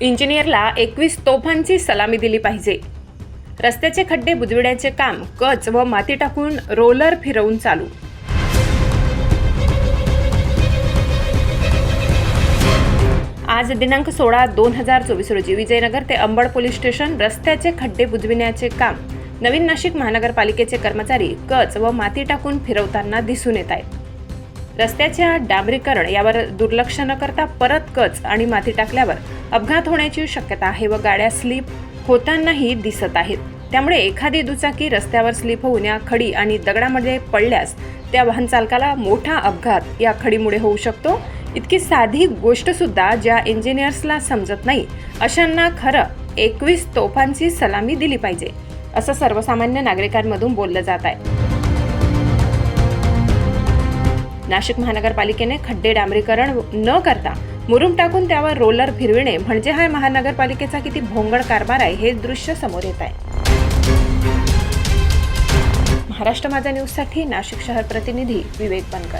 इंजिनियरला एकवीस तोफांची सलामी दिली पाहिजे. रस्त्याचे खड्डे बुजविण्याचे काम कच व माती टाकून रोलर फिरवून चालू आज दिनांक सोळा दोन हजार चोवीस रोजी विजयनगर ते अंबड पोलीस स्टेशन रस्त्याचे खड्डे बुजविण्याचे काम नवीन नाशिक महानगरपालिकेचे कर्मचारी कच व माती टाकून फिरवताना दिसून येत आहेत. रस्त्याच्या डांबरीकरण यावर दुर्लक्ष न करता परत कच आणि माती टाकल्यावर अपघात होण्याची शक्यता आहे व गाड्या स्लिप होतानाही दिसत आहेत. त्यामुळे एखादी दुचाकी रस्त्यावर स्लिप होऊन या खडी आणि दगडामध्ये पडल्यास त्या वाहन चालकाला मोठा अपघात या खडीमुळे होऊ शकतो. इतकी साधी गोष्ट सुद्धा ज्या इंजिनियर्सला समजत नाही अशांना खरं एकवीस तोफांची सलामी दिली पाहिजे असं सर्वसामान्य नागरिकांमधून बोललं जात आहे. नाशिक महानगरपालिकेने खड्डे डांबरीकरण न करता मुरुम टाकून त्यावर रोलर फिरविणे म्हणजे हा महानगरपालिकेचा किती भोंगड कारभार आहे हे दृश्य समोर येत आहे. महाराष्ट्र माझा न्यूजसाठी नाशिक शहर प्रतिनिधी विवेक बनकर.